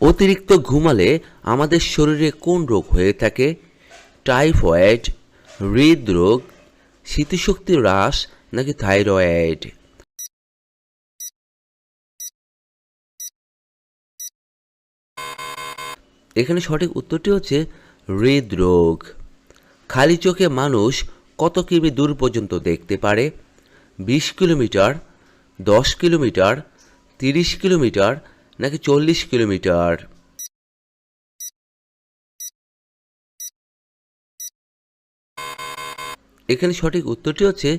অতিরিক্ত ঘুমালে আমাদের শরীরে কোন রোগ হয়ে থাকে? টাইফয়েড, হৃদরোগ, স্মৃতিশক্তি হ্রাস নাকি থাইরয়েড? এখানে সঠিক উত্তরটি হচ্ছে হৃদরোগ। খালি চোখে মানুষ কত কিমি দূর পর্যন্ত দেখতে পারে? বিশ কিলোমিটার, দশ কিলোমিটার, তিরিশ কিলোমিটার নাকি চল্লিশ কিলোমিটার? এখানে সঠিক উত্তরটি হচ্ছে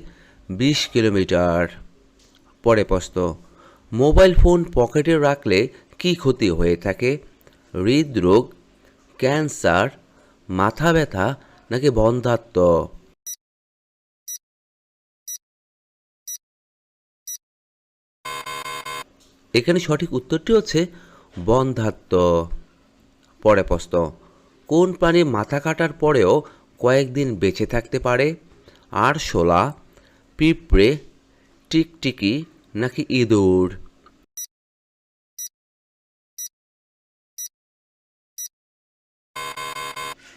বিশ কিলোমিটার। পরে প্রশ্ন, মোবাইল ফোন পকেটে রাখলে কি ক্ষতি হয়ে থাকে? হৃদরোগ, ক্যান্সার, মাথা ব্যথা নাকি বন্ধাত্ম? এখানে সঠিক উত্তরটি হচ্ছে বন্ধাত্ম। পরে প্রশ্ন, কোন প্রাণী মাথা কাটার পরেও কয়েকদিন বেঁচে থাকতে পারে? আরশোলা পিঁপড়ে, টিকটিকি নাকি ইঁদুর?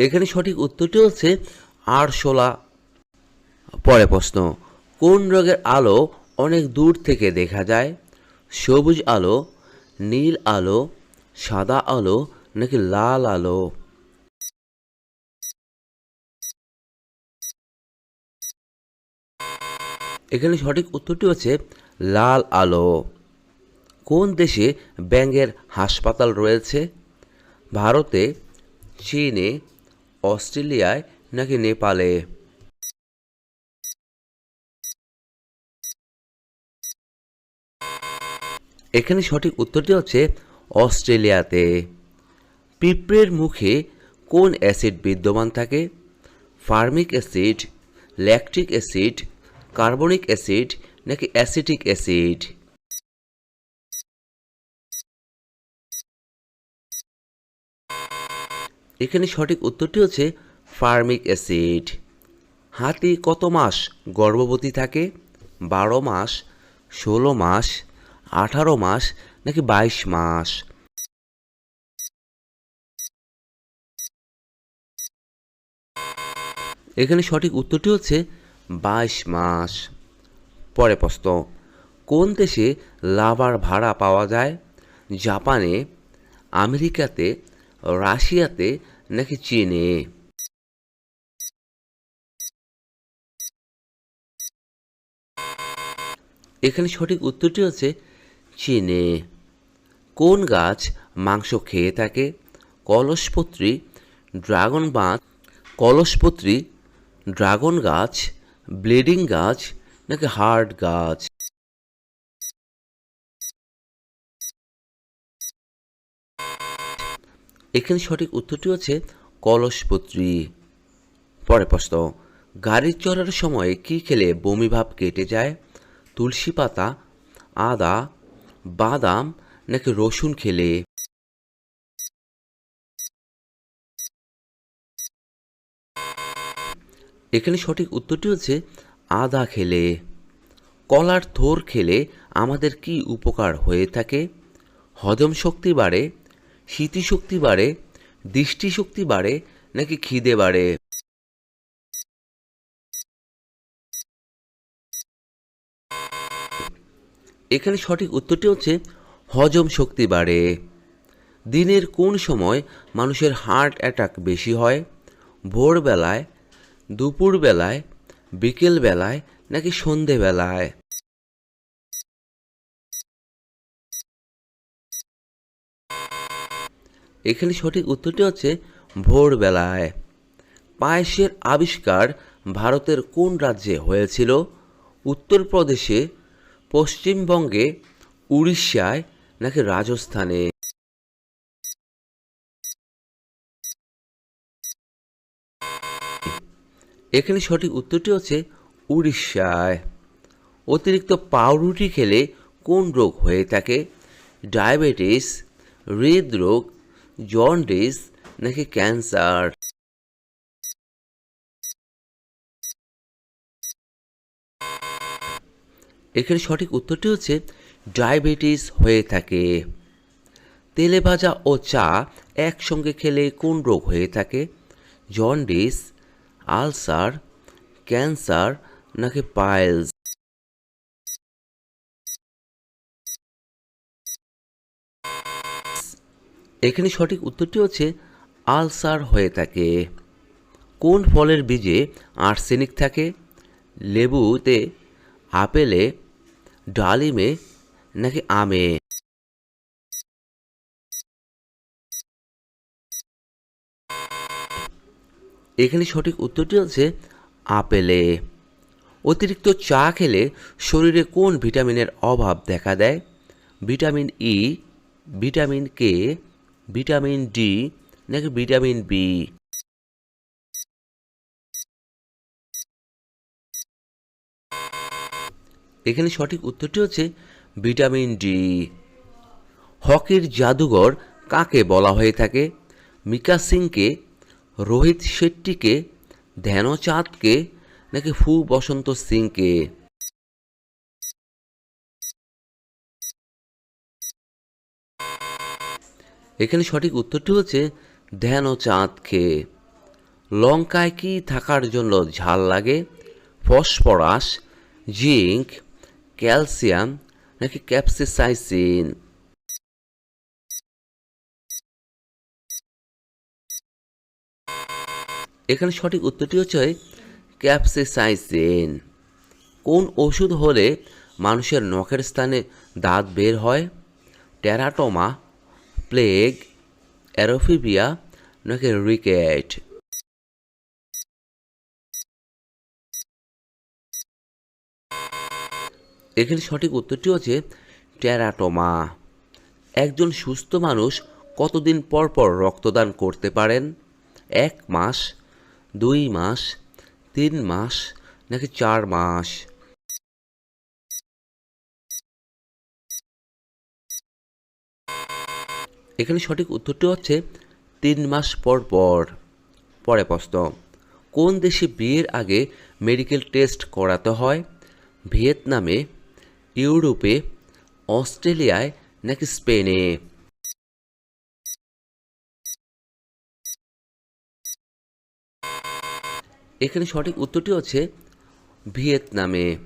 এখানে সঠিক উত্তরটি হচ্ছে আরশোলা পরে প্রশ্ন, কোন রোগের আলো অনেক দূর থেকে দেখা যায়? সবুজ আলো, নীল আলো, সাদা আলো নাকি লাল আলো? এখানে সঠিক উত্তরটি হচ্ছে লাল আলো। কোন দেশে ব্যাঙের হাসপাতাল রয়েছে? ভারতে, চীনে, অস্ট্রেলিয়ায় নাকি নেপালে? এখানে সঠিক উত্তরটি হচ্ছে অস্ট্রেলিয়াতে। পিঁপড়ের মুখে কোন অ্যাসিড বিদ্যমান থাকে? Formic acid, lactic acid, carbonic acid নাকি অ্যাসিটিক অ্যাসিড? এখানে সঠিক উত্তরটি হচ্ছে ফার্মিক অ্যাসিড। হাতি কত মাস গর্ভবতী থাকে? বারো মাস, ষোলো মাস আঠারো মাস নাকি বাইশ মাস? এখানে সঠিক উত্তরটি হচ্ছে বাইশ মাস। পরে প্রশ্ন, কোন দেশে লাভার ভাড়া পাওয়া যায়? জাপানে, আমেরিকাতে, রাশিয়াতে নাকি চীনে? এখানে সঠিক উত্তরটি হচ্ছে চীনে। কোন গাছ মাংস খেয়ে থাকে? কলসপত্রী, ড্রাগন বাঁধ, কলসপত্রী, ড্রাগন গাছ, ব্লিডিং গাছ নাকি হার্ড গাছ? এখানে সঠিক উত্তরটি হচ্ছে কলসপত্রী। পরে প্রশ্ন, গাড়ি চড়ার সময় কি খেলে বমি ভাব কেটে যায়? তুলসী পাতা, আদা বাদাম নাকি রসুন খেলে? এখানে সঠিক উত্তরটি হচ্ছে আদা খেলে। কলার থোর খেলে আমাদের কি উপকার হয়ে থাকে? হজম শক্তি বাড়ে, স্মৃতিশক্তি বাড়ে, দৃষ্টিশক্তি বাড়ে নাকি খিদে বাড়ে? এখানে সঠিক উত্তরটি হচ্ছে, হজম শক্তি বাড়ে। দিনের কোন সময় মানুষের হার্ট অ্যাটাক বেশি হয়? ভোরবেলায়, দুপুরবেলায়, বিকেলবেলায় নাকি সন্ধেবেলায়? এখানে সঠিক উত্তরটি হচ্ছে, ভোরবেলায়। পায়েসের আবিষ্কার ভারতের কোন রাজ্যে হয়েছিল? উত্তরপ্রদেশে পশ্চিমবঙ্গে উড়িষ্যায় নাকি রাজস্থানে? এখানে সঠিক উত্তরটি হচ্ছে উড়িষ্যায়। অতিরিক্ত পাউরুটি খেলে কোন রোগ হয়ে থাকে? ডায়াবেটিস, হৃদরোগ, জন্ডিস নাকি ক্যান্সার? এখানে সঠিক উত্তরটি হচ্ছে ডায়াবেটিস হয়ে থাকে। তেলে ভাজা ও চা একসঙ্গে খেলে কোন রোগ হয়ে থাকে? জন্ডিস, আলসার, ক্যান্সার নাকি পাইলস? এখানে সঠিক উত্তরটি হচ্ছে আলসার হয়ে থাকে। কোন ফলের বীজে আর্সেনিক থাকে? লেবুতে আপেলে ডালিমে নাকি আমে? এখানে সঠিক উত্তরটি হচ্ছে আপেলে। অতিরিক্ত চা খেলে শরীরে কোন ভিটামিনের অভাব দেখা দেয়? Vitamin E vitamin K vitamin D নাকি ভিটামিন বি এখানে সঠিক উত্তরটি হচ্ছে ভিটামিন ডি। হকির জাদুঘর কাকে বলা হয়ে থাকে? মিকা সিংকে রোহিত শেট্টিকে, ধ্যানচাঁদকে, নাকি ফু বসন্ত সিংকে? এখানে সঠিক উত্তরটি হচ্ছে ধ্যানচাঁদকে। লঙ্কায় কি থাকার জন্য ঝাল লাগে? ফসফরাস, জিঙ্ক ক্যালসিয়াম নাকি ক্যাপসিসাইসিন? এখানে সঠিক উত্তরটি হচ্ছে ক্যাপসিসাইসিন। কোন ওষুধ হলে মানুষের নখের স্থানে দাঁত বের হয়? টেরাটোমা, প্লেগ, অ্যারোফিবিয়া নাকি রিকেট? এখানে সঠিক উত্তরটি হচ্ছে টেরাটোমা। একজন সুস্থ মানুষ কতদিন পর পর রক্তদান করতে পারেন? এক মাস, দুই মাস, তিন মাস, নাকি চার মাস? এখানে সঠিক উত্তরটি হচ্ছে তিন মাস পর পর। পরে প্রশ্ন, কোন দেশে বিয়ের আগে মেডিকেল টেস্ট করাতে হয়? ভিয়েতনামে ইউরোপে, অস্ট্রেলিয়ায়, নাকি স্পেনে? এখানে সঠিক উত্তরটি হচ্ছে ভিয়েতনামে।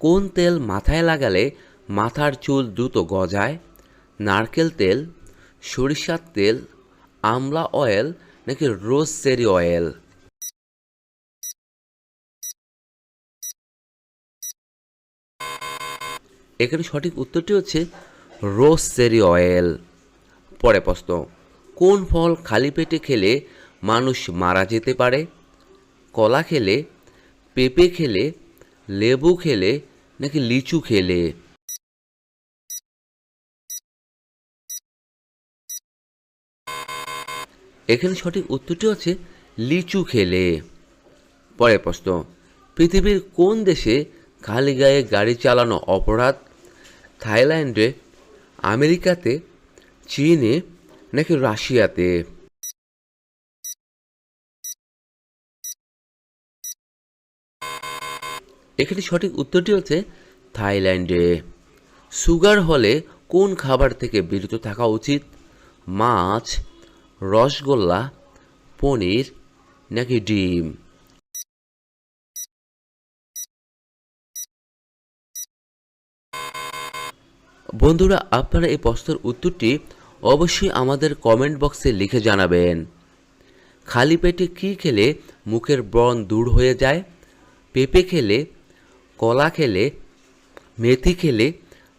কোন তেল মাথায় লাগালে মাথার চুল দ্রুত গজায়? নারকেল তেল, সরিষার তেল, আমলা অয়েল, নাকি রোজ সেরি অয়েল? এখানে সঠিক উত্তরটি হচ্ছে রোজ সেরি অয়েল। পরে প্রশ্ন, কোন ফল খালি পেটে খেলে মানুষ মারা যেতে পারে? কলা খেলে, পেঁপে খেলে, লেবু খেলে নাকি লিচু খেলে? এখানে সঠিক উত্তরটি হচ্ছে লিচু খেলে। পরে প্রশ্ন, পৃথিবীর কোন দেশে খালি গায়ে গাড়ি চালানো অপরাধ? থাইল্যান্ডে, আমেরিকাতে, চীনে, নাকি রাশিয়াতে? এখানে সঠিক উত্তরটি হচ্ছে থাইল্যান্ডে। সুগার হলে কোন খাবার থেকে বিরত থাকা উচিত? মাছ, রসগোল্লা, পনির, নাকি ডিম? বন্ধুরা, আপনারা এই প্রশ্নের উত্তরটি অবশ্যই আমাদের কমেন্ট বক্সে লিখে জানাবেন। খালি পেটে কী খেলে মুখের ব্রণ দূর হয়ে যায়? পেঁপে খেলে, কলা খেলে, মেথি খেলে,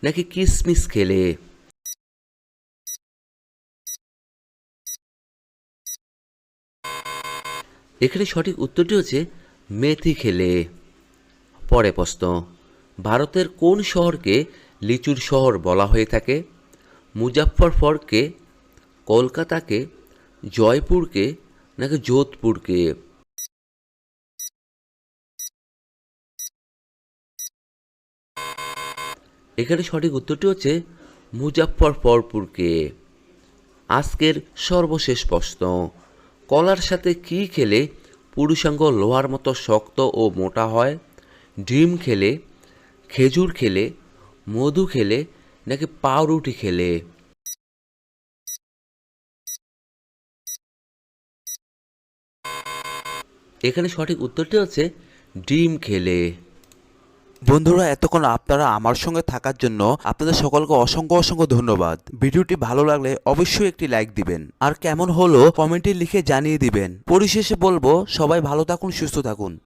নাকি কিশমিশ খেলে? এখানে সঠিক উত্তরটি হচ্ছে মেথি খেলে। পরে প্রশ্ন। ভারতের কোন শহরকে লিচুর শহর বলা হয়ে থাকে? মুজাফরফরকে কলকাতাকে, জয়পুরকে নাকি যোধপুরকে? এখানে সঠিক উত্তরটি হচ্ছে মুজাফরপুরকে আজকের সর্বশেষ প্রশ্ন, কলার সাথে কি খেলে পুরুষাঙ্গ লোহার মতো শক্ত ও মোটা হয়? ডিম খেলে খেজুর খেলে, মধু খেলে, নাকি পাউরুটি খেলে? এখানে সঠিক উত্তরটি হচ্ছে ডিম খেলে। বন্ধুরা, এতক্ষণ আপনারা আমার সঙ্গে থাকার জন্য আপনাদের সকলকে অসংখ্য অসংখ্য ধন্যবাদ। ভিডিওটি ভালো লাগলে অবশ্যই একটি লাইক দিবেন। আর কেমন হলো কমেন্টে লিখে জানিয়ে দিবেন। পরিশেষে বলব, সবাই ভালো থাকুন, সুস্থ থাকুন।